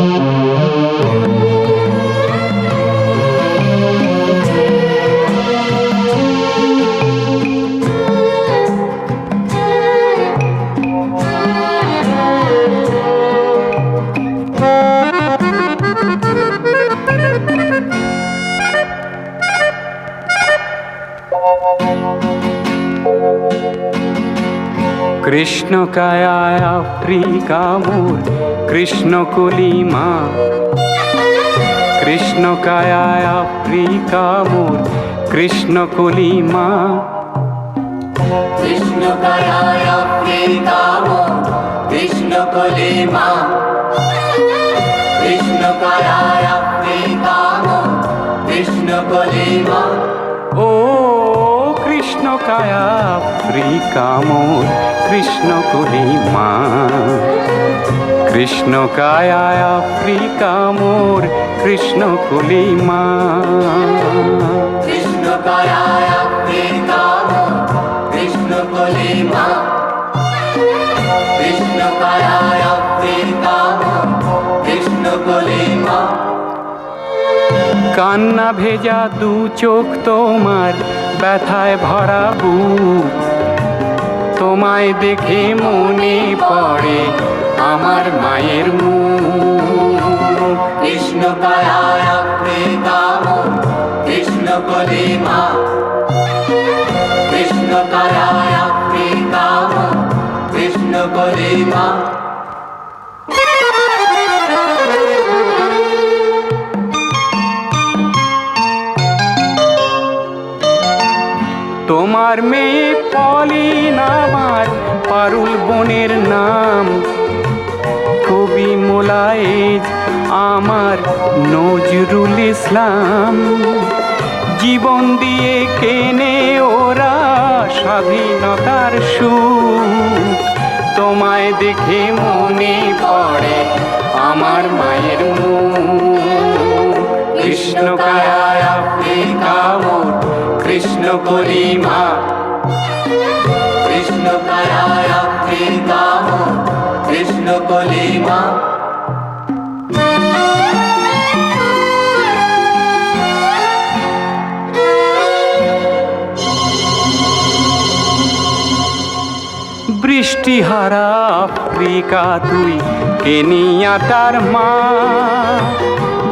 Música কৃষ্ণ কায়ায় আফ্রিকা মোর কৃষ্ণ কলিমা। কৃষ্ণ কায়ায় আফ্রিকা মোর কৃষ্ণ কলিমা। কৃষ্ণ কায়ায় আফ্রিকা মোর কৃষ্ণ কলিমা। কৃষ্ণ কায়ায় আফ্রিকা মোর কৃষ্ণ কলিমা ও কৃষ্ণ কায়া আফ্রিকা মোর কৃষ্ণ আফ্রিকা মোর কৃষ্ণ কৃষ্ণ আফ্রিকা মোর কৃষ্ণ আফ্রিকা মোর কৃষ্ণ কলিমা কান্না ভেজা দু চোখ তোমার ব্যথায় ভরা বুক। তোমায় দেখে মনে পড়ে আমার মায়ের মুখ কৃষ্ণ কায়ায় আফ্রিকা মোর কৃষ্ণ কলিমা। কৃষ্ণ কৃষ্ণ কলিমা। তোমার মেয়ে পলিন আমার পারুল বোনের নাম। কবি মোলায়েজ আমার নজরুল ইসলাম। জীবন দিয়ে কেনে ওরা স্বাধীনতার সুখ। তোমায় দেখে মনে পড়ে আমার মায়ের মুখ। কৃষ্ণ মোর কৃষ্ণ কলিমা কৃষ্ণ মোর কৃষ্ণ কলিমা। বৃষ্টিহারা আফ্রিকা তুই কেনিয়াটার মা।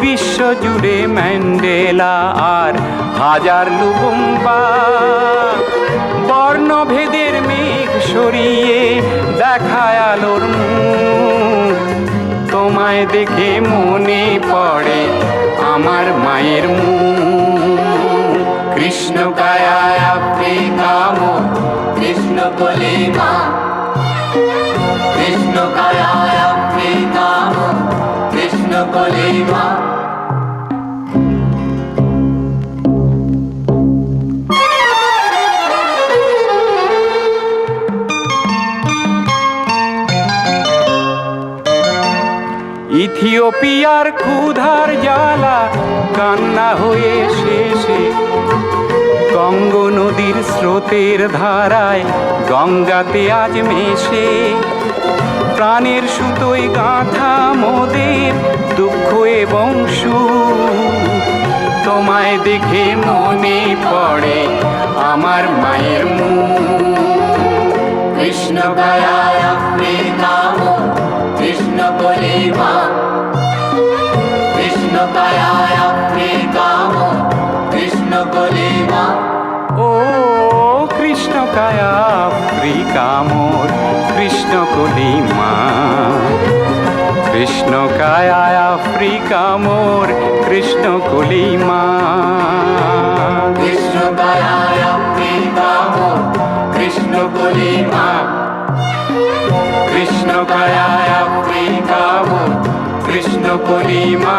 বিশ্বজুড়ে ম্যান্ডেলা আর হাজার লুবুম্বা বর্ণভেদের মেঘ সরিয়ে দেখায় আলোর তোমায় দেখে মনে পড়ে আমার মায়ের মুখ। কৃষ্ণ কায়ায় মোর, কৃষ্ণ কলিমা। কৃষ্ণ কায়ায় ইথিওপিয়ার ক্ষুধার জ্বালা, কান্না হয়ে শেষে গঙ্গ নদীর স্রোতের ধারায় গঙ্গাতে আজ মেশে। প্রাণের সুতোয় গাঁথা মোদের দুঃখ এবং সুখ তোমায় দেখে মনে পড়ে আমার মায়ের মুখ কৃষ্ণ কায়ায় কলিমা ও কৃষ্ণ কায়া আফ্রিকা মোর কৃষ্ণ কলিমা কৃষ্ণ কায়া আফ্রিকা কৃষ্ণ কলিমা কৃষ্ণ কায়া আফ্রিকা মোর কৃষ্ণ কলিমা কৃষ্ণ কায়া আফ্রিকা কৃষ্ণ কলিমা